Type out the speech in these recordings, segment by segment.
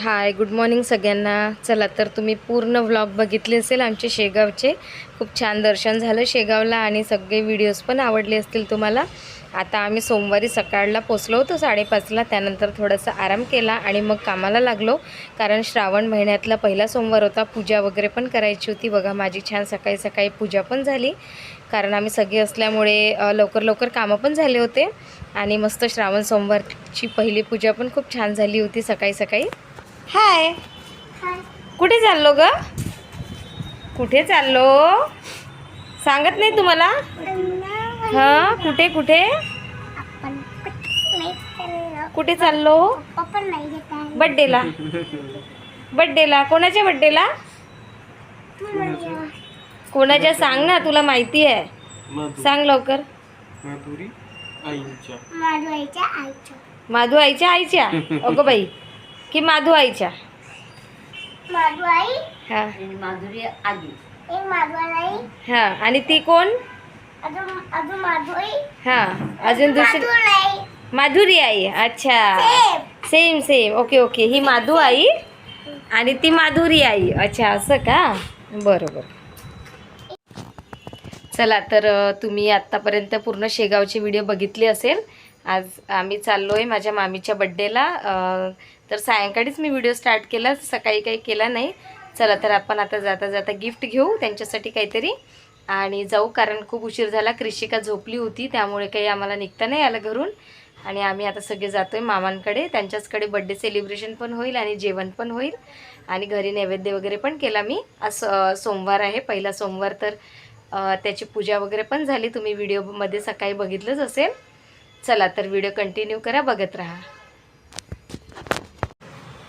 हाय good morning सगळ्यांना. चला तर तुम्ही पूर्ण व्लॉग बघितले असेल आमचे शेगावचे. खूप छान दर्शन झालं शेगावला आणि सगळे व्हिडिओज पण आवडले असतील तुम्हाला. आता आम्ही सोमवारी सकाळला पोचलो होतो साडेपाचला. त्यानंतर थोडासा आराम केला आणि मग कामाला लागलो. कारण श्रावण महिन्यातला पहिला सोमवार होता. पूजा वगैरे पण करायची होती. बघा माझी छान सकाळी सकाळी पूजा पण झाली. कारण आम्ही सगळे असल्यामुळे लवकर लवकर कामं पण झाले होते. आणि मस्त श्रावण सोमवारची पहिली पूजा पण खूप छान झाली होती सकाळी सकाळी. हाय. कुठे चाललो ग? कुठे चाललो? सांगत नाही तुम्हाला? हां कुठे कुठे? कुठे चाललो? बड्डेला. बड्डेला. कोणाच्या बड्डेला? कोणाच्या? सांग ना तुला माहिती आहे. सांग लवकर. माधू आईच्या. आईच्या? अगो बाई की माधू आईच्या हा. माधुरी आधी हा. आणि ती कोण? हा. अजून दुसरी माधुरी आई. अच्छा. सेम सेम ओके ओके ही माधू आई आणि ती माधुरी आई. अच्छा असं का? बरोबर. चला तर अ, तुम्ही आत्तापर्यंत पूर्ण शेगावची व्हिडिओ बघितली असेल आज आम्ही चाललो आहे माझ्या मामीच्या बड्डेला तर सायंकाळीच मी व्हिडिओ स्टार्ट केला सकाळी काही केला नाही. चला तर आपण आता जाता जाता गिफ्ट घेऊ त्यांच्यासाठी काहीतरी. आणि जाऊ कारण खूप उशीर झाला कृषिका झोपली होती त्यामुळे काही आम्हाला निघता नाही आलं घरून. आणि आम्ही आता सगळे जातो आहे मामांकडे. त्यांच्याचकडे बड्डे सेलिब्रेशन पण होईल आणि जेवण पण होईल. आणि घरी नैवेद्य वगैरे पण केला मी. आज सोमवार आहे पहिला सोमवार तर त्याची पूजा वगैरे पण झाली. तुम्ही व्हिडिओमध्ये सकाळी बघितलंच असेल. चला तर व्हिडिओ कंटिन्यू करा बघत राहा.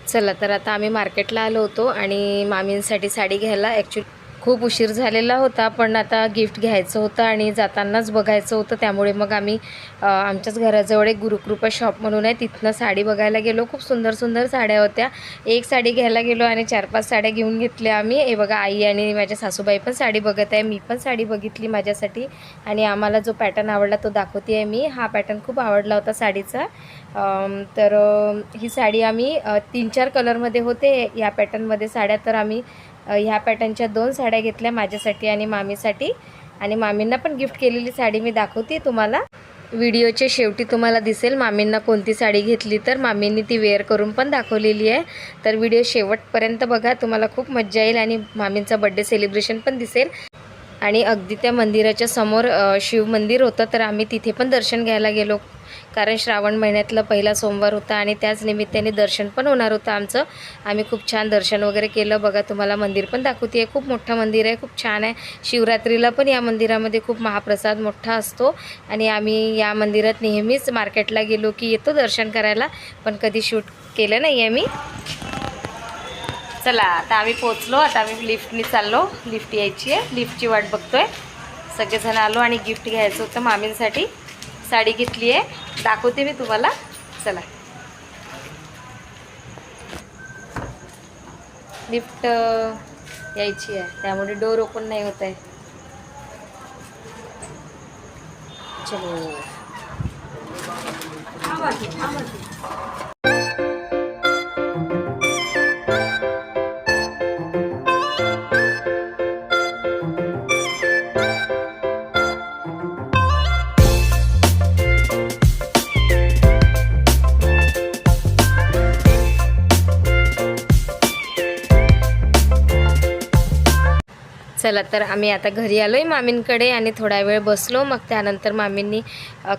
चला तर आता आम्ही मार्केटला आलो होतो आणि मामींसाठी साडी घ्यायला ॲक्च्युली खूप उशीर झालेला होता पण आता गिफ्ट घ्यायचं होतं आणि जातानाच बघायचं होतं. त्यामुळे मग आम्ही आमच्याच घराजवळ एक गुरुकृपा शॉप म्हणून आहे. तिथनं साडी बघायला गेलो. खूप सुंदर सुंदर साड्या होत्या. एक साडी घ्यायला गेलो आणि चार पाच साड्या घेऊन घेतल्या आम्ही. हे बघा आई आणि माझ्या सासूबाई पण साडी बघत आहे. मी पण साडी बघितली माझ्यासाठी आणि आम्हाला जो पॅटर्न आवडला तो दाखवते आहे मी. हा पॅटर्न खूप आवडला होता साडीचा. तर ही साडी आम्ही तीन चार कलरमध्ये होते. या पॅटर्नमध्ये साड्या तर आम्ही ह्या पॅटर्नच्या दोन साड्या घेतल्या माझ्यासाठी आणि मामीसाठी. आणि मामींना पण गिफ्ट केलेली साडी मी दाखवते तुम्हाला. व्हिडिओच्या शेवटी तुम्हाला दिसेल मामींना कोणती साडी घेतली तर मामींनी ती वेअर करून पण दाखवलेली आहे. तर व्हिडिओ शेवटपर्यंत बघा तुम्हाला खूप मज्जा येईल आणि मामींचा बड्डे सेलिब्रेशन पण दिसेल. आणि अगदी त्या मंदिराच्या समोर शिवमंदिर होतं तर आम्ही तिथे पण दर्शन घ्यायला गेलो. कारण श्रावण महिन्यातला पहिला सोमवार होता आणि त्याच निमित्ताने दर्शन पण होणार होतं आमचं. आम्ही खूप छान दर्शन वगैरे केलं. बघा तुम्हाला मंदिर पण दाखवते आहे खूप मोठं मंदिर आहे खूप छान आहे. शिवरात्रीला पण या मंदिरामध्ये खूप महाप्रसाद मोठा असतो. आणि आम्ही या मंदिरात नेहमीच मार्केटला गेलो की येतो दर्शन करायला. पण कधी शूट केलं नाही आहे मी चला आता आम्ही पोचलो आता आम्ही लिफ्टनी चाललो. लिफ्ट यायची आहे. लिफ्टची वाट बघतोय. सगळेजण आलो आणि गिफ्ट घ्यायचं होतं मामींसाठी. साडी घेतली आहे. दाखवते मी तुम्हाला. चला. लिफ्ट यायची आहे. त्यामुळे डोर ओपन नाही होत आहे. चलो. चला तर आम्ही आता घरी आलो आहे मामींकडे आणि थोडा वेळ बसलो. मग त्यानंतर मामींनी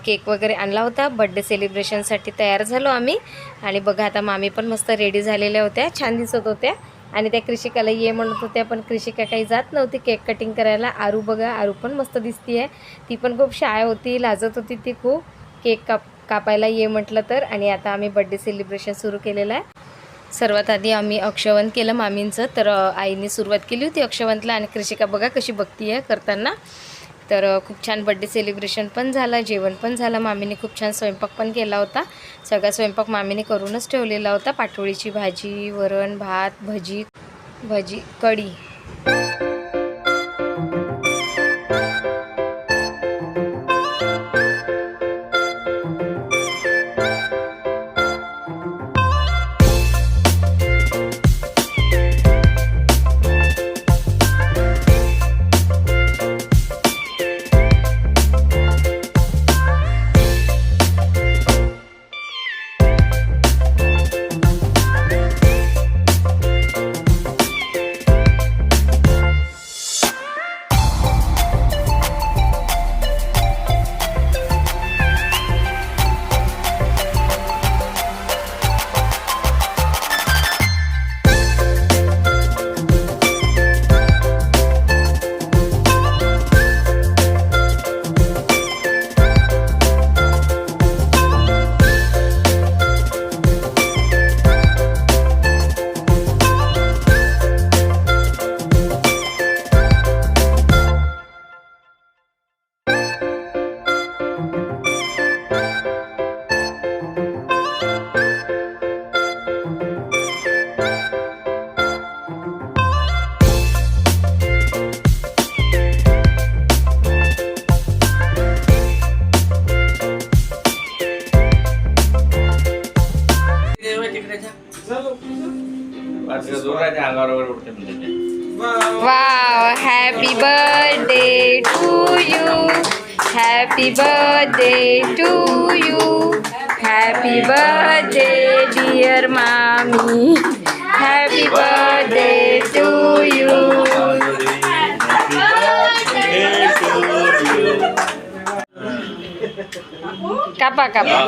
केक वगैरे आणला होता. बड्डे सेलिब्रेशनसाठी तयार झालो आम्ही. आणि बघा आता मामी पण मस्त रेडी झालेल्या होत्या छान दिसत होत्या. आणि त्या कृषिकाला ये म्हणत होत्या पण कृषिका काही जात नव्हती केक कटिंग करायला. आरू बघा आरू पण मस्त दिसती आहे ती पण खूप शाय होती लाजत होती ती खूप. केक काप कापायला ये म्हटलं तर. आणि आता आम्ही बड्डे सेलिब्रेशन सुरू केलेलं आहे. सर्वात आधी आम्ही अक्षवंत केलं मामींचं तर आईने सुरुवात केली होती अक्षवंतला. आणि कृषिका बघा कशी बघती आहे करताना. तर खूप छान बड्डे सेलिब्रेशन पण झालं जेवण पण झालं. मामीने खूप छान स्वयंपाक पण केला होता. सगळा स्वयंपाक मामीने करूनच ठेवलेला होता. पाटोळीची भाजी वरण भात भजी भजी कढी. Happy birthday to you happy birthday dear मामी हॅपी बर्थडे टू यू कापा कापा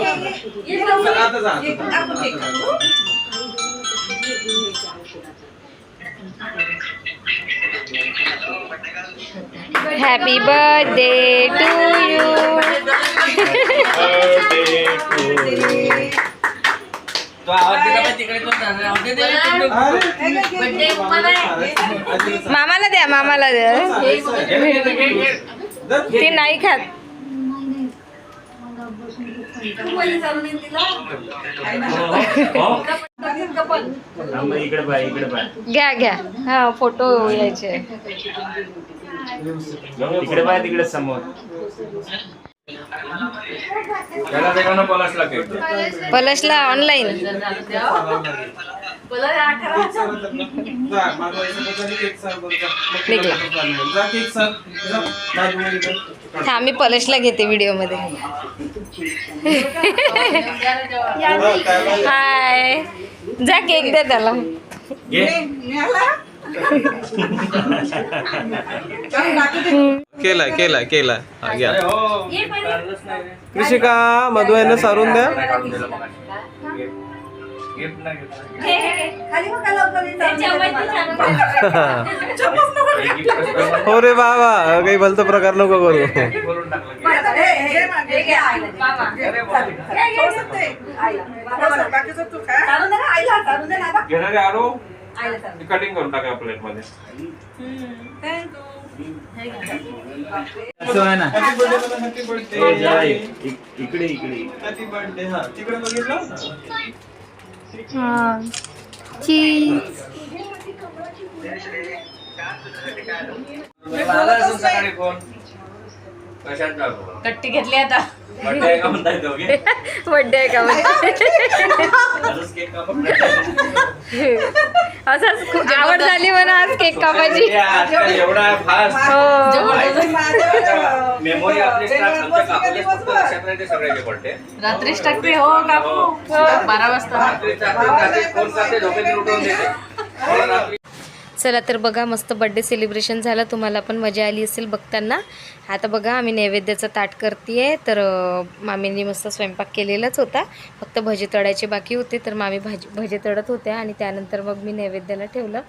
हॅपी बर्थडे टू यू. मामाला द्या मामाला द्या. ते नाही खात इकडे पाय इकडे पाय. घ्या घ्या. हा फोटो यायचे. तिकडे पाय तिकडे समोर. पलासला. पलशला ऑनलाईन हा मी पलशला घेते व्हिडिओमध्ये हाय जा केक द्या त्याला. घे. केलाय केलाय केलाय हा, घ्या. हो. कृषिका मधू यांना सारून द्या. गिफ्ट नाही घेतलं. हे हो रे बाबा काही भलतं प्रकार नको करू बोलून टाकलं. घेणार कटिंग करून टाका प्लेटमध्ये इकडे इकडे हा तिकडे बघितलं कट्टी घेतली आता. आहे का म्हणताय दोघे? आहे का म्हणजे असंच खूप आवड झाली म्हणा आज केक कापायची. आजकाल एवढा फास्ट हो. सगळ्याचे बर्थडे रात्रीच टाकते हो काकू. बारा वाजता. चला तर बघा मस्त बड्डे सेलिब्रेशन झालं. तुम्हाला पण मजा आली असेल बघताना. आता बघा आम्ही नैवेद्याचं ताट करते तर मामींनी मस्त स्वयंपाक केलेलाच होता. फक्त भजे तळायचे बाकी होते. तर मामी भाजी भजे तळत होत्या आणि त्यानंतर मग मी नैवेद्याला ठेवलं.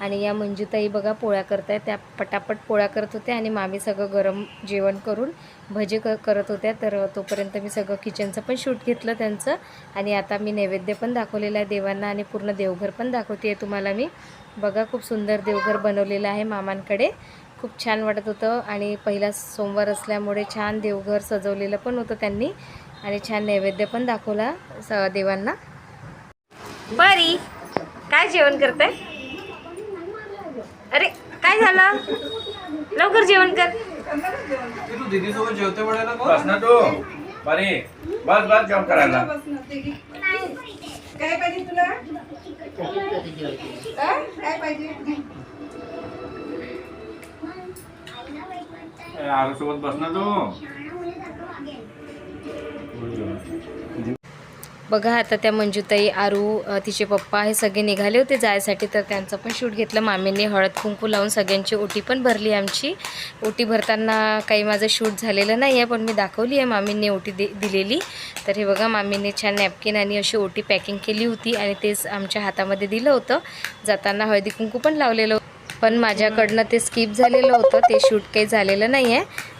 आणि या मंजूताई बघा पोळ्या करतायत. त्या पटापट पोळ्या करत होत्या आणि मामी सगळं गरम जेवण करून भजे क करत होत्या. तर तोपर्यंत मी सगळं किचनचं पण शूट घेतलं त्यांचं. आणि आता मी नैवेद्य पण दाखवलेलं आहे देवांना आणि पूर्ण देवघर पण दाखवते तुम्हाला मी. बघा खूप सुंदर देवघर बनवलेलं आहे मामांकडे. खूप छान वाटत होतं आणि पहिला सोमवार असल्यामुळे छान देवघर सजवलेलं पण होतं त्यांनी. आणि छान नैवेद्य पण दाखवला स देवांना. बरी काय जेवण करताय? अरे काय झालं? लवकर जेवण कर. तू दीदी सोबत जेवते म्हणायला बस ना तू. बरी. बस करायला. काय पाहिजे तुला? काय पाहिजे? आरू सोबत बस ना तू. बघा आता त्या मंजूताई आरू तिचे पप्पा हे सगळे निघाले होते जायसाठी तर त्यांचं पण शूट घेतलं. मामींनी हळद कुंकू लावून सगळ्यांची ओटी पण भरली आमची. ओटी भरताना काही माझं शूट झालेलं नाही आहे पण मी दाखवली आहे. मामींनी ओटी दे दिलेली. तर हे बघा मामींनी छान नॅपकिन आणि अशी ओटी पॅकिंग केली होती आणि तेच आमच्या हातामध्ये दिलं होतं. जाताना हळदी कुंकू पण लावलेलं पण माझ्याकडनं ते स्किप झालेलं होतं. ते शूट काही झालेलं नाही आहे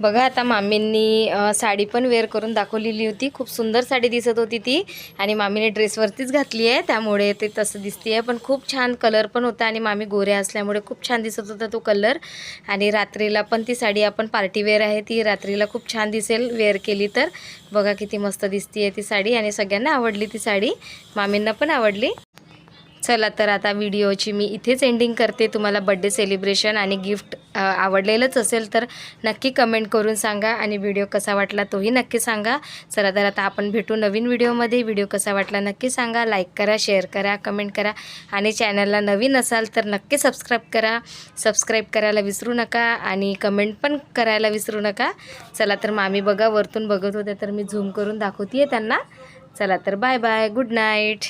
बघा आता मामींनी साडी पण वेअर करून दाखवलेली होती. खूप सुंदर साडी दिसत होती ती. आणि मामीने ड्रेसवरतीच घातली आहे. त्यामुळे ते तसं दिसते आहे पण खूप छान कलर पण होता आणि मामी गोऱ्या असल्यामुळे खूप छान दिसत होता तो कलर आणि रात्रीला पण ती साडी आपण पार्टी वेअर आहे. ती रात्रीला खूप छान दिसेल वेअर केली तर. बघा किती मस्त दिसते आहे ती साडी. आणि सगळ्यांना आवडली ती साडी. मामींना पण आवडली. चला तर आता व्हिडिओची मी इथेच एंडिंग करते. तुम्हाला बड्डे सेलिब्रेशन आणि गिफ्ट आवडलेलंच असेल तर नक्की कमेंट करून सांगा आणि व्हिडिओ कसा वाटला तोही नक्की सांगा. चला तर आता आपण भेटू नवीन व्हिडिओमध्ये. व्हिडिओ कसा वाटला नक्की सांगा. लाईक करा शेअर करा कमेंट करा आणि चॅनलला नवीन असाल तर नक्की सबस्क्राईब करा. सबस्क्राईब करायला विसरू नका आणि कमेंट पण करायला विसरू नका. चला तर मामी बघा वरतून बघत होते तर मी झूम करून दाखवते त्यांना. चला तर बाय बाय गुड नाईट